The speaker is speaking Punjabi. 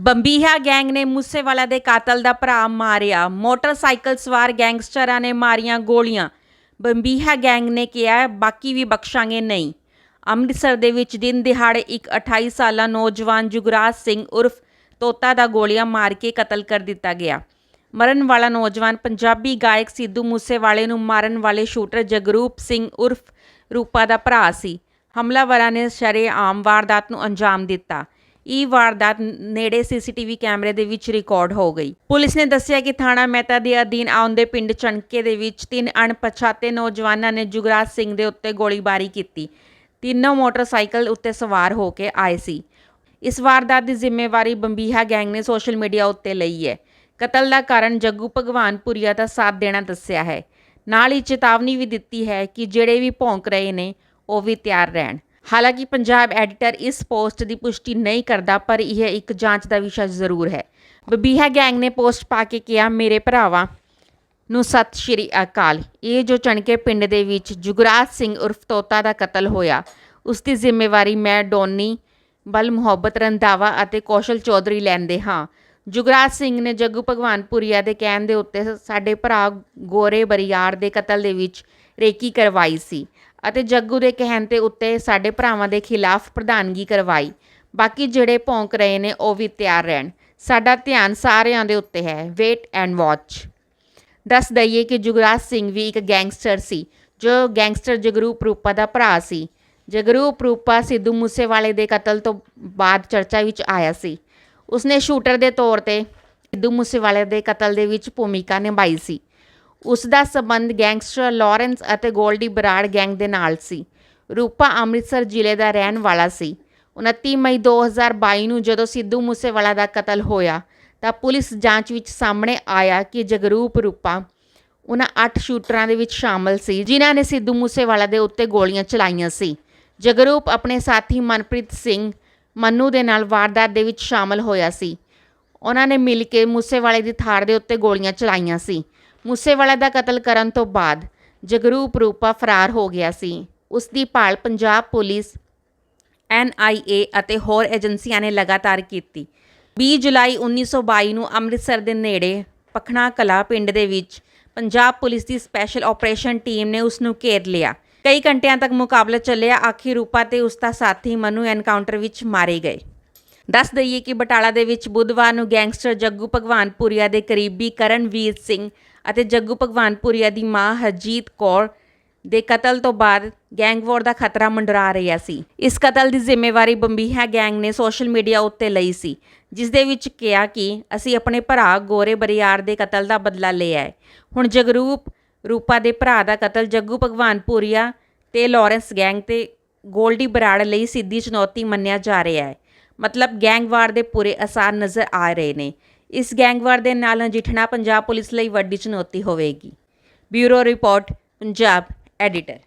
ਬੰਬੀਹਾ ਗੈਂਗ ਨੇ ਮੂਸੇਵਾਲਾ ਦੇ ਕਾਤਲ ਦਾ ਭਰਾ ਮਾਰਿਆ। ਮੋਟਰਸਾਈਕਲ ਸਵਾਰ ਗੈਂਗਸਟਰਾਂ ਨੇ ਮਾਰੀਆਂ ਗੋਲੀਆਂ। ਬੰਬੀਹਾ ਗੈਂਗ ਨੇ ਕਿਹਾ, ਬਾਕੀ ਵੀ ਬਖਸ਼ਾਂਗੇ ਨਹੀਂ। ਅੰਮ੍ਰਿਤਸਰ ਦੇ ਵਿੱਚ ਦਿਨ ਦਿਹਾੜੇ ਇੱਕ 28 ਸਾਲਾ ਨੌਜਵਾਨ ਜੁਗਰਾਜ ਸਿੰਘ ਉਰਫ ਤੋਤਾ ਦਾ ਗੋਲੀਆਂ ਮਾਰ ਕੇ ਕਤਲ ਕਰ ਦਿੱਤਾ ਗਿਆ। ਮਰਨ ਵਾਲਾ ਨੌਜਵਾਨ ਪੰਜਾਬੀ ਗਾਇਕ ਸਿੱਧੂ ਮੂਸੇਵਾਲੇ ਨੂੰ ਮਾਰਨ ਵਾਲੇ ਸ਼ੂਟਰ ਜਗਰੂਪ ਸਿੰਘ ਉਰਫ ਰੂਪਾ ਦਾ ਭਰਾ ਸੀ। ਹਮਲਾਵਰਾਂ ਨੇ ਸ਼ਰੇਆਮ ਵਾਰਦਾਤ ਨੂੰ ਅੰਜਾਮ ਦਿੱਤਾ। ਇਹ ਵਾਰਦਾਤ ਨੇੜੇ ਸੀਸੀਟੀਵੀ ਕੈਮਰੇ ਦੇ ਵਿੱਚ ਰਿਕਾਰਡ ਹੋ ਗਈ। ਪੁਲਿਸ ਨੇ ਦੱਸਿਆ ਕਿ ਥਾਣਾ ਮਹਿਤਾ ਦੇ ਅਧੀਨ ਆਉਂਦੇ ਪਿੰਡ ਚਣਕੇ ਦੇ ਵਿੱਚ ਤਿੰਨ ਅਣਪਛਾਤੇ ਨੌਜਵਾਨਾਂ ਨੇ ਜੁਗਰਾਜ ਸਿੰਘ ਦੇ ਉੱਤੇ ਗੋਲੀਬਾਰੀ ਕੀਤੀ। ਤਿੰਨੋਂ ਮੋਟਰਸਾਈਕਲ ਉੱਤੇ ਸਵਾਰ ਹੋ ਕੇ ਆਏ ਸੀ। ਇਸ ਵਾਰਦਾਤ ਦੀ ਜ਼ਿੰਮੇਵਾਰੀ ਬੰਬੀਹਾ ਗੈਂਗ ਨੇ ਸੋਸ਼ਲ ਮੀਡੀਆ ਉੱਤੇ ਲਈ ਹੈ। ਕਤਲ ਦਾ ਕਾਰਨ ਜੱਗੂ ਭਗਵਾਨਪੁਰੀਆ ਦਾ ਸਾਥ ਦੇਣਾ ਦੱਸਿਆ ਹੈ। ਨਾਲ ਹੀ ਚੇਤਾਵਨੀ ਵੀ ਦਿੱਤੀ ਹੈ ਕਿ ਜਿਹੜੇ ਵੀ ਭੌਂਕ ਰਹੇ ਨੇ, ਉਹ ਵੀ ਤਿਆਰ ਰਹਿਣ। ਹਾਲਾਂਕਿ ਪੰਜਾਬ ਐਡੀਟਰ ਇਸ ਪੋਸਟ ਦੀ ਪੁਸ਼ਟੀ ਨਹੀਂ ਕਰਦਾ, ਪਰ ਇਹ ਇੱਕ ਜਾਂਚ ਦਾ ਵਿਸ਼ਾ ਜ਼ਰੂਰ ਹੈ। ਬਬੀਹਾ ਗੈਂਗ ਨੇ ਪੋਸਟ ਪਾ ਕੇ ਕਿਹਾ, ਮੇਰੇ ਭਰਾਵਾਂ ਨੂੰ ਸਤਿ ਸ਼੍ਰੀ ਅਕਾਲ। ਇਹ ਜੋ ਚਣਕੇ ਪਿੰਡ ਦੇ ਵਿੱਚ ਜੁਗਰਾਜ ਸਿੰਘ ਉਰਫ ਤੋਤਾ ਦਾ ਕਤਲ ਹੋਇਆ, ਉਸ ਦੀ ਜ਼ਿੰਮੇਵਾਰੀ ਮੈਂ ਡੋਨੀ ਬਲ ਮੁਹੱਬਤ, ਰੰਧਾਵਾ ਅਤੇ ਕੌਸ਼ਲ ਚੌਧਰੀ ਲੈਂਦੇ ਹਾਂ। ਜੁਗਰਾਜ ਸਿੰਘ ਨੇ ਜੱਗੂ ਭਗਵਾਨਪੁਰੀਆ ਦੇ ਕਹਿਣ ਦੇ ਉੱਤੇ ਸਾਡੇ ਭਰਾ ਗੋਰੇ ਬਰੀਆਰ ਦੇ ਕਤਲ ਦੇ ਵਿੱਚ ਰੇਕੀ ਕਰਵਾਈ ਸੀ। ਅਤੇ ਜੱਗੂ ਦੇ ਕਹਿਣ ਤੇ ਉੱਤੇ ਸਾਡੇ ਭਰਾਵਾਂ ਦੇ ਖਿਲਾਫ ਪ੍ਰਧਾਨਗੀ ਕਰਵਾਈ। ਬਾਕੀ ਜਿਹੜੇ ਭੌਂਕ ਰਹੇ ਨੇ, ਉਹ ਵੀ ਤਿਆਰ ਰਹਿਣ। ਸਾਡਾ ਧਿਆਨ ਸਾਰਿਆਂ ਦੇ ਉੱਤੇ ਹੈ। ਵੇਟ ਐਂਡ ਵਾਚ ਦੱਸ ਦਈਏ ਕਿ ਜੁਗਰਾਜ ਸਿੰਘ ਵੀ ਇੱਕ ਗੈਂਗਸਟਰ ਸੀ, ਜੋ ਗੈਂਗਸਟਰ ਜਗਰੂਪ ਰੂਪਾ ਦਾ ਭਰਾ ਸੀ। ਜਗਰੂਪ ਰੂਪਾ ਸਿੱਧੂ ਮੂਸੇਵਾਲੇ ਦੇ ਕਤਲ ਤੋਂ ਬਾਅਦ ਚਰਚਾ ਵਿੱਚ ਆਇਆ ਸੀ। ਉਸਨੇ ਸ਼ੂਟਰ ਦੇ ਤੌਰ ਤੇ ਸਿੱਧੂ ਮੂਸੇਵਾਲੇ ਦੇ ਕਤਲ ਦੇ ਵਿੱਚ ਭੂਮਿਕਾ ਨਿਭਾਈ ਸੀ। ਉਸ ਦਾ ਸਬੰਧ ਗੈਂਗਸਟਰ ਲਾਰੈਂਸ ਅਤੇ ਗੋਲਡੀ ਬਰਾੜ ਗੈਂਗ ਦੇ ਨਾਲ ਸੀ। ਰੂਪਾ ਅੰਮ੍ਰਿਤਸਰ ਜ਼ਿਲ੍ਹੇ ਦਾ ਰਹਿਣ ਵਾਲਾ ਸੀ। 29 ਮਈ 2022 ਨੂੰ ਜਦੋਂ ਸਿੱਧੂ ਮੂਸੇਵਾਲਾ ਦਾ ਕਤਲ ਹੋਇਆ, ਤਾਂ ਪੁਲਿਸ ਜਾਂਚ ਵਿੱਚ ਸਾਹਮਣੇ ਆਇਆ ਕਿ ਜਗਰੂਪ ਰੂਪਾ ਉਹਨਾਂ 8 ਸ਼ੂਟਰਾਂ ਦੇ ਵਿੱਚ ਸ਼ਾਮਲ ਸੀ, ਜਿਨ੍ਹਾਂ ਨੇ ਸਿੱਧੂ ਮੂਸੇਵਾਲਾ ਦੇ ਉੱਤੇ ਗੋਲੀਆਂ ਚਲਾਈਆਂ ਸੀ। ਜਗਰੂਪ ਆਪਣੇ ਸਾਥੀ ਮਨਪ੍ਰੀਤ ਸਿੰਘ ਮੰਨੂ ਦੇ ਨਾਲ ਵਾਰਦਾਤ ਦੇ ਵਿੱਚ ਸ਼ਾਮਲ ਹੋਇਆ ਸੀ। ਉਹਨਾਂ ਨੇ ਮਿਲ ਕੇ ਮੂਸੇਵਾਲੇ ਦੀ ਥਾਰ ਦੇ ਉੱਤੇ ਗੋਲੀਆਂ ਚਲਾਈਆਂ ਸੀ। ਮੂਸੇਵਾਲਾ ਦਾ ਕਤਲ ਕਰਨ ਤੋਂ ਬਾਅਦ ਜਗਰੂਪ ਰੂਪਾ ਫਰਾਰ ਹੋ ਗਿਆ ਸੀ। ਉਸ ਦੀ ਭਾਲ ਪੰਜਾਬ ਪੁਲਿਸ ਐਨਆਈਏ ਅਤੇ ਹੋਰ ਏਜੰਸੀਆਂ ਨੇ ਲਗਾਤਾਰ ਕੀਤੀ। 20 ਜੁਲਾਈ 1922 ਨੂੰ ਅੰਮ੍ਰਿਤਸਰ ਦੇ ਨੇੜੇ ਪਖਣਾ ਕਲਾ ਪਿੰਡ ਦੇ ਵਿੱਚ ਪੰਜਾਬ ਪੁਲਿਸ ਦੀ ਸਪੈਸ਼ਲ ਆਪਰੇਸ਼ਨ ਟੀਮ ਨੇ ਉਸ ਨੂੰ ਘੇਰ ਲਿਆ। ਕਈ ਘੰਟਿਆਂ ਤੱਕ ਮੁਕਾਬਲਾ ਚੱਲਿਆ। ਆਖਿਰ ਰੂਪਾ ਤੇ ਉਸ ਦਾ ਸਾਥੀ ਮਨੂ ਐਨਕਾਊਂਟਰ ਵਿੱਚ ਮਾਰੇ ਗਏ। ਦੱਸ ਦਈਏ ਕਿ ਬਟਾਲਾ ਦੇ ਵਿੱਚ ਬੁੱਧਵਾਰ ਨੂੰ ਗੈਂਗਸਟਰ ਜੱਗੂ ਭਗਵਾਨਪੁਰੀਆ ਦੇ ਕਰੀਬੀ ਕਰਨਵੀਰ ਸਿੰਘ ਅਤੇ ਜੱਗੂ ਭਗਵਾਨਪੁਰੀਆ ਦੀ ਮਾਂ ਹਰਜੀਤ ਕੌਰ ਦੇ ਕਤਲ ਤੋਂ ਬਾਅਦ ਗੈਂਗਵਾਰ ਦਾ ਖਤਰਾ ਮੰਡਰਾ ਰਿਹਾ ਸੀ। ਇਸ ਕਤਲ ਦੀ ਜ਼ਿੰਮੇਵਾਰੀ ਬੰਬੀਹਾ ਗੈਂਗ ਨੇ ਸੋਸ਼ਲ ਮੀਡੀਆ ਉੱਤੇ ਲਈ ਸੀ, ਜਿਸ ਦੇ ਵਿੱਚ ਕਿਹਾ ਕਿ ਅਸੀਂ ਆਪਣੇ ਭਰਾ ਗੋਰੇ ਬਰਿਆਰ ਦੇ ਕਤਲ ਦਾ ਬਦਲਾ ਲਿਆ ਹੈ ਹੁਣ ਜਗਰੂਪ ਰੂਪਾ ਦੇ ਭਰਾ ਦਾ ਕਤਲ ਜੱਗੂ ਭਗਵਾਨਪੁਰੀਆ ਤੇ ਲਾਰੈਂਸ ਗੈਂਗ ਤੇ ਗੋਲਡੀ ਬਰਾੜ ਲਈ ਸਿੱਧੀ ਚੁਣੌਤੀ ਮੰਨਿਆ ਜਾ ਰਿਹਾ ਹੈ। ਮਤਲਬ ਗੈਂਗਵਾਰ ਦੇ ਪੂਰੇ ਅਸਾਰ ਨਜ਼ਰ ਆ ਰਹੇ ਨੇ। ਇਸ ਗੈਂਗਵਾਰ ਦੇ ਨਾਲ ਨਜਿੱਠਣਾ ਪੰਜਾਬ ਪੁਲਿਸ ਲਈ ਵੱਡੀ ਚੁਣੌਤੀ ਹੋਵੇਗੀ। Bureau report, Punjab editor.